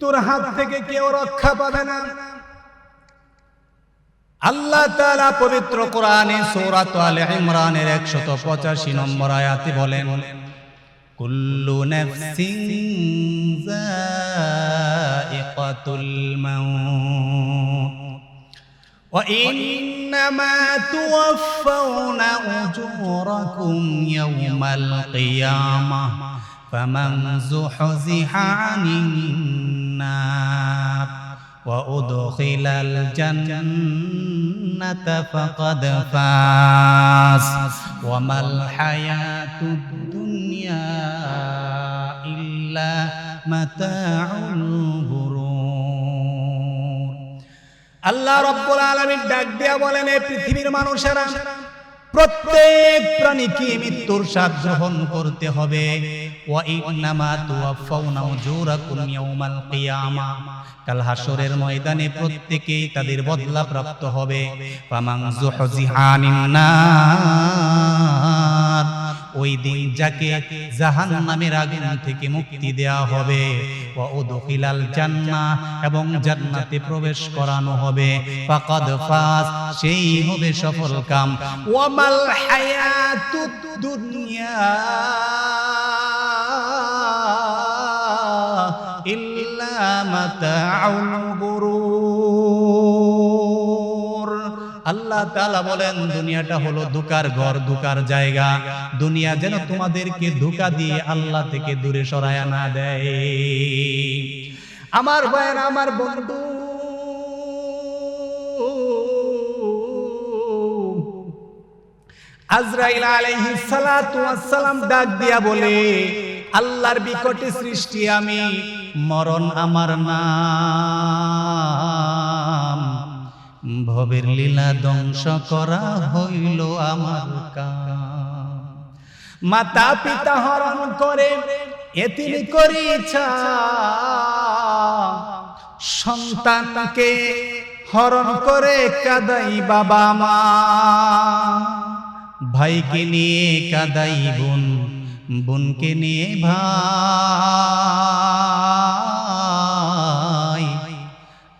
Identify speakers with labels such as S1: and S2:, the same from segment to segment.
S1: তোর হাত থেকে কেউ রক্ষা পাবে না আল্লাহ তাআলা পবিত্র কোরআনে সূরাত আলে ইমরানের 185 নম্বর আয়াতে বলেন কুল্লু নাফসিন যায়িকাতুল মাউত وإنما توفون أجوركم يوم القيامة فمن زحزح عن النار وأدخل الجنة فقد فاز وما الحياة الدنيا إلا متاع الغرور আল্লাহ রব্বুল আলামিন ডাক দিয়া বলেন এই পৃথিবীর মানুষেরা প্রত্যেক প্রাণীকে মৃত্যুর স্বাদ গ্রহণ করতে হবে। কাল ময়দানে প্রত্যেকেই তাদের বদলা প্রাপ্ত হবে। পামাং যুহজিহানিন নার। ওই দিন যাকে জাহান্নামের আগুন থেকে মুক্তি দেয়া হবে, ওয়া উদখিলাল জান্নাহ এবং জান্নাতে প্রবেশ করানো হবে। ফাকাদ ফাজ, সেই হবে সফল কাম। ওয়ামাল হায়াতুদ দুনিয়া। ইল্লা মাতাউল গুরুর আল্লাহ তাআলা বলেন, দুনিয়াটা হলো দুকার ঘর দুকার জায়গা। দুনিয়া যেন তোমাদেরকে ধোকা দিয়ে আল্লাহ থেকে দূরে সরায় না দেয়। আমার ভাইয়ের, আমার বন্ধু সালাম ডাক দিয়া বলে, আল্লাহর বিকটে সৃষ্টি আমি, মরণ আমার নাম ভবের লীলা ধ্বংস করা হইল আমার মাতা পিতা হরণ করে এতিম করিছা। সন্তানকে হরণ করে কাদাই বাবা মা। ভাইকে নিয়ে কাদাই বোন, বোনকে নিয়ে ভাই।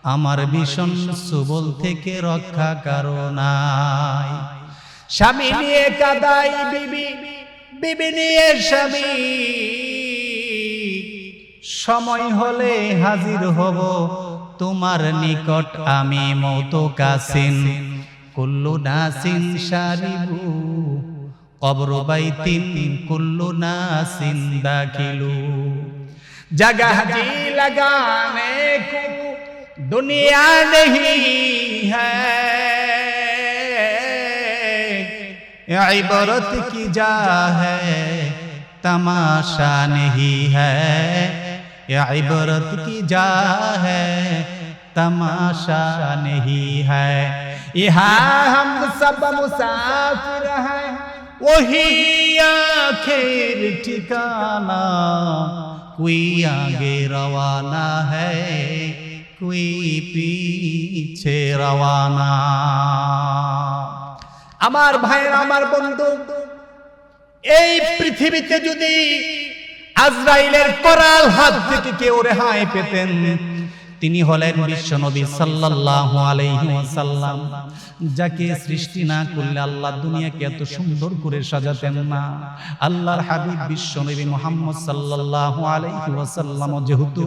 S1: আমার ভীষণ সুবল থেকে রক্ষা কারণাই স্বামী নিয়ে কাদাই বিবি বিবি নিয়ে স্বামী। সময় হলে হাজির হব, তোমার নিকট আমি মৌত কাসিন কুল্লু নাসিন সারিবু, কবর বাইতিন কুল্লু নাসিন দাখিলু। জগহ লাগানে কুকু दुनिया नहीं है। इबरत की जा है, तमाशा नहीं है। या इबरत की जा है, तमाशा नहीं है। यहाँ हम सब मुसाफिर हैं, वही आखिर ठिकाना, कोई आगे रवाना है। कोई पीछे रवाना আমার ভাইয়ের আমার বন্ধু এই পৃথিবীতে যদি আজরাইলের করাল হাত থেকে কেউ রেহাই পেতেন তিনি হলেন বিশ্বনবী সাল্লাল্লাহু আলাইহি ওয়াসাল্লাম, যাকে সৃষ্টি না করলে আল্লাহ দুনিয়াকে এত সুন্দর করে সাজাতেন না। আল্লাহর হাবিব বিশ্বনবী মুহাম্মদ সাল্লাল্লাহু আলাইহি ওয়াসাল্লাম যেহেতু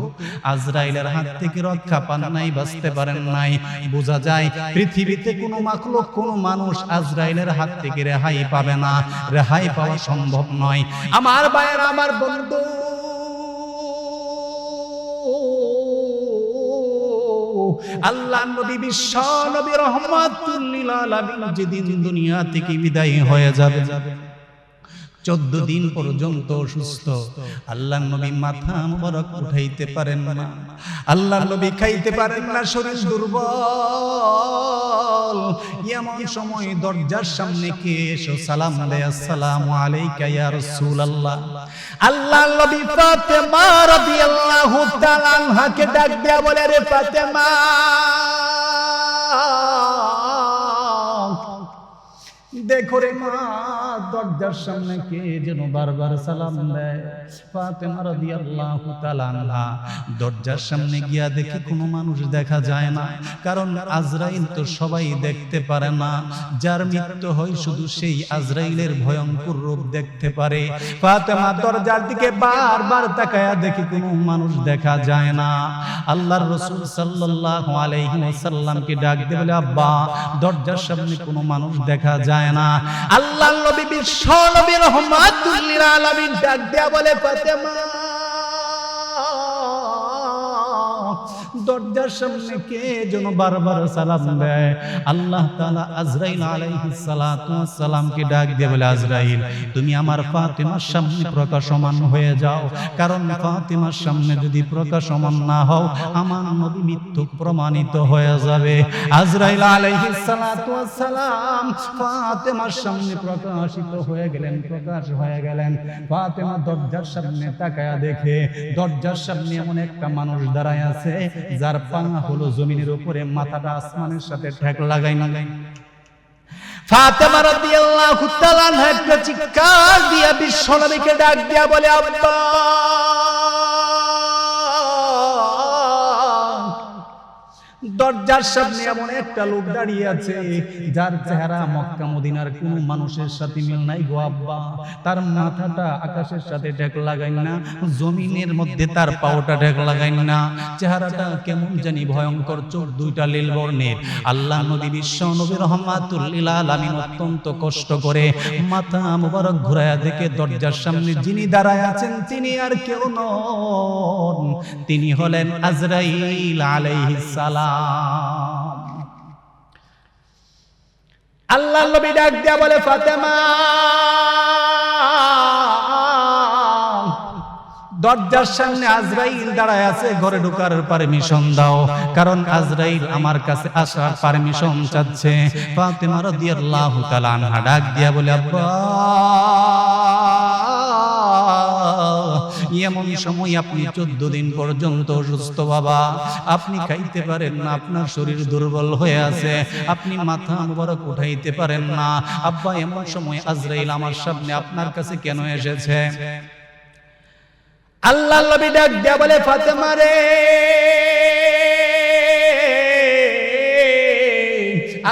S1: আজরাইলের হাত থেকে রক্ষা পান নাই, বাঁচতে পারেন নাই, বোঝা যায় পৃথিবীতে কোনো মাখলুক, কোনো মানুষ আজরাইলের হাত থেকে রেহাই পাবে না। রেহাই পাওয়া সম্ভব নয়। আমার ভাইয়ের, আমার বন্ধু আল্লাহ নবী বিশ্ব নবী রহমাতুল্লিল আলামিন যেদিন দুনিয়া থেকে বিদায় হয়ে যাবে। চোদ্দ দিন পর্যন্ত অসুস্থ আল্লাহ নবী মাথা মোবারক উঠাইতে পারেন না। আল্লাহ নবী খাইতে পারেন না, শরীর দুর্বল। এমন সময় দরজার সামনে কে এসো, সালাম দেয়, আসসালামু আলাইকা ইয়া রাসূলুল্লাহ। আল্লাহ নবী ফাতেমা রাদিয়াল্লাহু তাআলা আনহাকে ডাক দেয়া বলে রে ফাতেমা, দেখো রে মা দরজার সামনে কে যেন বারবার সালাম দেয়। ফাতেমা রাদিয়াল্লাহু তাআলা আনহা, দরজার সামনে গিয়া দেখি কোনো মানুষ দেখা যায় না। কারণ আজরাইল তো সবাই দেখতে পারে না। যার মৃত্যু হয় শুধু সেই আজরাইলের ভয়ঙ্কর রূপ দেখতে পারে। ফাতেমা দরজার দিকে বারবার তাকায়া দেখি কোনো মানুষ দেখা যায় না। আল্লাহর রাসূল সাল্লাল্লাহু আলাইহি ওয়াসাল্লামকে ডাক দিয়ে বলে, আব্বা, দরজার সামনে কোনো মানুষ দেখা যায় না। আল্লাহ নবী বিশ্ব নবী রহমাতুল লিল আলামিন ডাক দেয়া বলে ফাতেমা দরজার সামনে কে যেন বারবার সালাম দেয়? আল্লাহ তাআলা আজরাইল আলাইহিস সালাতু সালামকে ডাক দিয়ে বলে, আজরাইল, তুমি আমার ফাতিমার সামনে প্রকাশমান হয়ে যাও। কারণ ফাতিমার সামনে যদি প্রকাশমান না হও, আমার নবী মৃত্যু প্রমাণিত হয়ে যাবে। আজরাইল আলাইহিস সালাতু সালাম ফাতিমার সামনে প্রকাশিত হয়ে গেলেন, প্রকাশ হয়ে গেলেন। ফাতিমা দরজার সামনে তাকায়া দেখে, দরজার সামনে এমন একটা মানুষ দাঁড়ায় আছে যার পা হলো জমিনের উপরে, মাথাটা আসমানের সাথে ঠেক লাগাই লাগাই ফাতেমা রাদিয়াল্লাহু তাআলা একটা চিৎকার দিয়া বিশ্বনবীকে ডাক দিয়া বলে, আব্বা! দরজার সামনে এমন একটা লোক দাঁড়িয়ে আছে, যার চেহারা মক্কা মদিনার কোন মানুষের সাথে মিল নাই গো আব্বা। তার মাথাটা আকাশের সাথে ঢেক লাগাই না, জমিনের মধ্যে তার পাওটা ঢেক লাগাই না। চেহারাটা কেমন জানি ভয়ঙ্কর, চোখ দুইটা লীল বর্ণের। আল্লাহ নবী বিশ্ব নবী রহমাতুল্লিল আলামিন অত্যন্ত কষ্ট করে মাথা মুবারক ঘুরায়া দেখে দরজার সামনে যিনি দাঁড়ায় আছেন, তিনি আর কেউ নন। তিনি হলেন আজরাইল আলাইহিস সালাম। আল্লাহ নবী ডাক দিয়া বলে, ফাতেমা, দরজার সামনে আজরাইল দাঁড়ায় আছে, ঘরে ঢোকার পারমিশন দাও, কারণ আজরাইল আমার কাছে আসার পারমিশন চাচ্ছে। ফাতেমা রাদিয়াল্লাহু তাআলা আনহা ডাক দিয়া বলে, আব্বা এমন সময় আপনি চোদ্দ দিন পর্যন্ত অসুস্থ বাবা। আপনি খাইতে পারেন না, আপনার শরীর দুর্বল হয়ে আছে। আপনি মাথা মুবারক উঠাইতে পারেন না। আব্বা, এমন সময় আজরাইল আমার সামনে আপনার কাছে কেন এসেছে? আল্লাহ ডাক দেয়া বলে, ফাতেমা রে!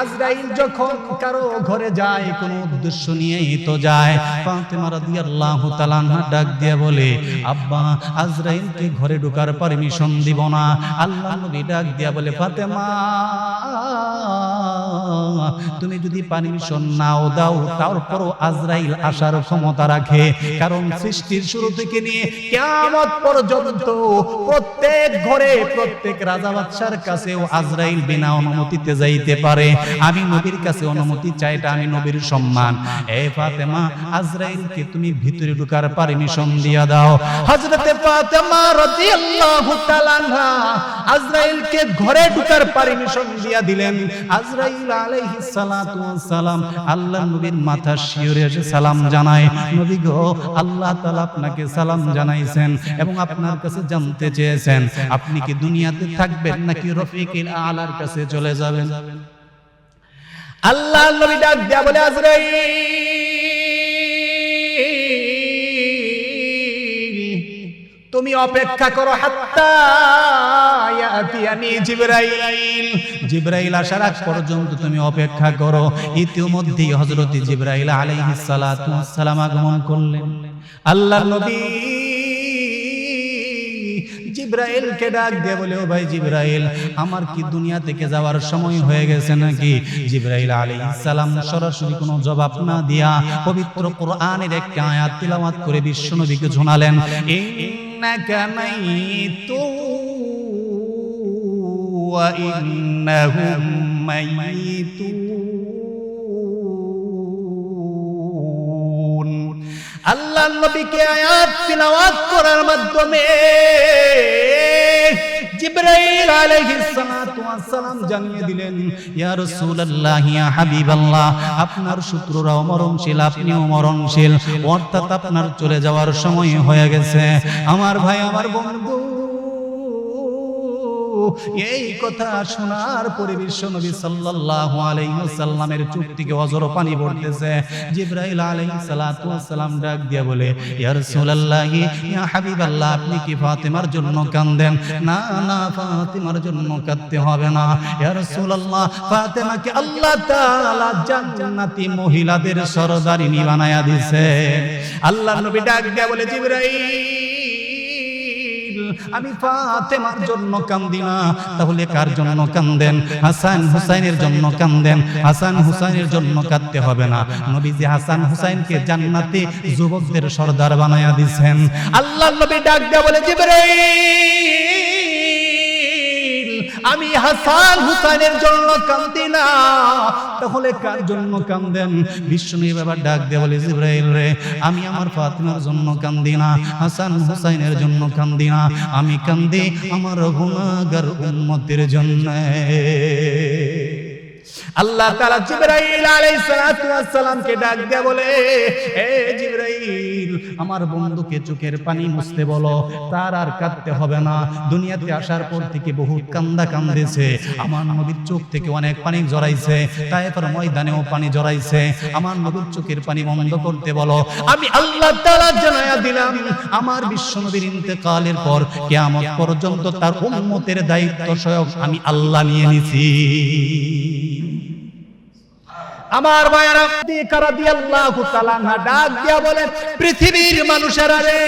S1: আজরাইল যখন কারও ঘরে যায়, কোন উদ্দেশ্য নিয়েই তো যায়। ফাতেমা রাদিয়াল্লাহু তাআলা ডাক দিয়ে বলে, আব্বা, আজরাইলকে ঘরে ঢোকার পারমিশন দিব না। আল্লাহ নবী ডাক দিয়া বলে, ফাতেমা তুমি যদি পারমিশন নাও দাও, তারপরও আজরাইল আসার ক্ষমতা রাখে। কারণ সৃষ্টির শুরু থেকে নিয়ে পর্যন্ত প্রত্যেক ঘরে প্রত্যেক রাজা বাদশার কাছেও আজরাইল বিনা অনুমতিতে যাইতে পারে। আমি নবীর কাছে অনুমতি চাই, এটা আমি নবীর সম্মান। এ ফাতেমা, আজরাইলকে তুমি ভিতরে ঢোকার পারমিশন দিয়া দাও। ফাতেমা রাদিয়াল্লাহু তাআলা আজরাইলকে ঘরে ঢোকার পারমিশন দিয়া দিলেন। আলাইহিস সালাতু সালাম। আল্লাহ নবীর মাথা শিওরে এসে সালাম জানায়। নবী গো আল্লাহ তাআলা আপনাকে সালাম জানাইছেন এবং আপনার কাছে জানতে চেয়েছেন। আপনি কি দুনিয়াতে থাকবেন নাকি রফিকুল আলার কাছে চলে যাবেন? আল্লাহ নবী ডাক দেয়া বলে আজরাইল তুমি অপেক্ষা করো জিবরাইল। আসার আগ পর্যন্ত তুমি অপেক্ষা করো। ইতিমধ্যেই হযরত জিবরাইল আলাইহিস সালাতু সালাম আগমন করলেন। আল্লাহর নবী জিব্রাইলকে ডাক দিয়ে বলে, ও ভাই জিব্রাইল, আমার কি দুনিয়া থেকে যাওয়ার সময় হয়ে গেছে নাকি? জিব্রাইল আলাইহিস সালাম সরাসরি কোনো জবাব না দিয়া পবিত্র কোরআনের একটা আয়াত তিলাওয়াত করে বিশ্ব বিশ্বনবীকে শোনালেন। ইন্নাকা মাইতু ওয়া ইন্নাহুম মাইতুন আল্লাহ নবীকে আয়াত তিলাওয়াত করার মাধ্যমে জিব্রাইল আলাইহিস ওয়াস সালাম জানিয়ে দিলেন, ইয়া রাসূলুল্লাহ, ইয়া হাবিবাল্লাহ, আপনার শত্রুরাও মরণশীল, আপনিও মরণশীল। অর্থাৎ আপনার চলে যাওয়ার সময় হয়ে গেছে। আমার ভাই, আমার বন্ধু এই কথা শোনার পরে বিশ্ব নবী সাল্লাল্লাহু আলাইহি ওয়াসাল্লামের চোখ থেকে অজর পানি পড়তেছে। জিবরাইল আলাইহিস সালাতু ডাক দিয়ে বলে, ইয়া রাসূলুল্লাহ, ইয়া হাবিবাল্লাহ, আপনি কি ফাতেমার জন্য কাঁদেন না না, ফাতেমার জন্য কাঁদতে হবে না। ইয়া রাসূলুল্লাহ, ফাতেমাকে আল্লাহ তাআলা জান্নাতি মহিলাদের সরদারিনী বানায়া দিছে। আল্লাহ নবী ডাক দিয়া বলে, জিবরাইল আমি ফাতেমার জন্য কান্দি না। তাহলে কার জন্য কান্দেন? হাসান হুসাইনের জন্য কান্দেন। হাসান হুসাইনের জন্য কাঁদতে হবে না। নবীজি হাসান হুসাইনকে জান্নাতে যুবকদের সর্দার বানায়া দিছেন। আল্লাহ নবী ডাক দেয়া বলে, জিবরাইল! আমি হাসান হুসাইনের জন্য কান্দি না। তাহলে কার জন্য কান্দেন? বিষ্ণু বাবা ডাক দিয়ে বলে, জিব্রাইল রে, আমি আমার ফাতিমার জন্য কান্দি না, হাসান হুসাইনের জন্য কান্দি না। আমি কান্দি আমার গুনাহগার উম্মতের জন্য। আল্লাহ তাআলা জিবরাইল ওয়াস সালামকে ডাক দিয়ে বলে জিবরাইল, আমার বন্ধুকে চোখের পানি মুছতে বলো, তার আর কাঁদতে হবে না। দুনিয়াতে আসার পর থেকে বহু কান্দা কান্দেছে। আমার নবীর চোখ থেকে অনেক পানি জড়াইছে তাইফের ময়দানেও পানি জড়াইছে। আমার নবীর চোখের পানি বন্ধ করতে বলো। আমি আল্লাহ তাআলা জানায়া দিলাম, আমার বিশ্ব নবীর ইন্তেকালের পর কিয়ামত পর্যন্ত তার উম্মতের দায়িত্ব স্বয়ং আমি আল্লাহ নিয়ে নিছি। আমার ভাইয়ারা কারা দিয়ে আল্লাহ তালান্না ডাক দিয়া বলেন পৃথিবীর মানুষেরা রে।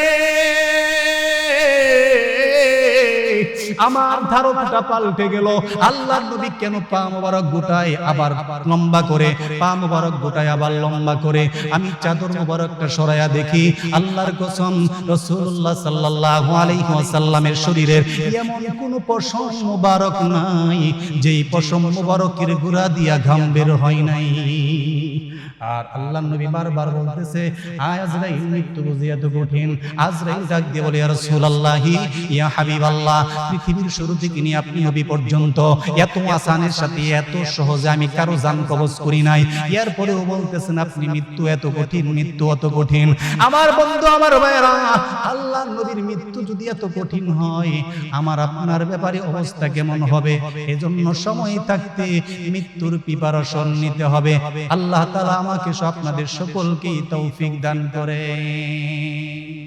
S1: আমার ধারণাটা পাল্টে গেল। আল্লাহর নবী কেন পা মোবারক গোটায় আবার লম্বা করে? পা মোবারক গোটায় আবার লম্বা করে। আমি চাদর মোবারকটা সরাইয়া দেখি, আল্লাহর কসম রাসূলুল্লাহ সাল্লাল্লাহু আলাইহি ওয়াসাল্লামের শরীরের এমন কোন পশম মোবারক নাই, যেই পশম মোবারকের গুড়া দিয়া ঘাম বের হয় নাই। আর আল্লাহ নবী বারবার বলতেছে আজরাইল, মৃত্যু বুঝি এত কঠিন। আজরাইল ডাক দিয়ে বলে, ইয়া রাসূলুল্লাহি, ইয়া হাবিবাল্লাহ, পৃথিবীর শুরু থেকে নিয়ে আপনি নবী পর্যন্ত। এত আসানের সাথে, এত সহজে আমি কারও জান কবজ করি নাই। এর পরেও বলতেছেন, আপনি মৃত্যু এত কঠিন, মৃত্যু এত কঠিন। আমার বন্ধু, আমার ভাইরা আল্লাহ নবীর মৃত্যু যদি এত কঠিন হয়, আমার আপনার ব্যাপারে অবস্থা কেমন হবে? এজন্য সময় থাকতে মৃত্যুর প্রিপারেশন নিতে হবে। আল্লাহ তাআলা আমাকে সব আপনাদের সকলকেই তৌফিক দান করে।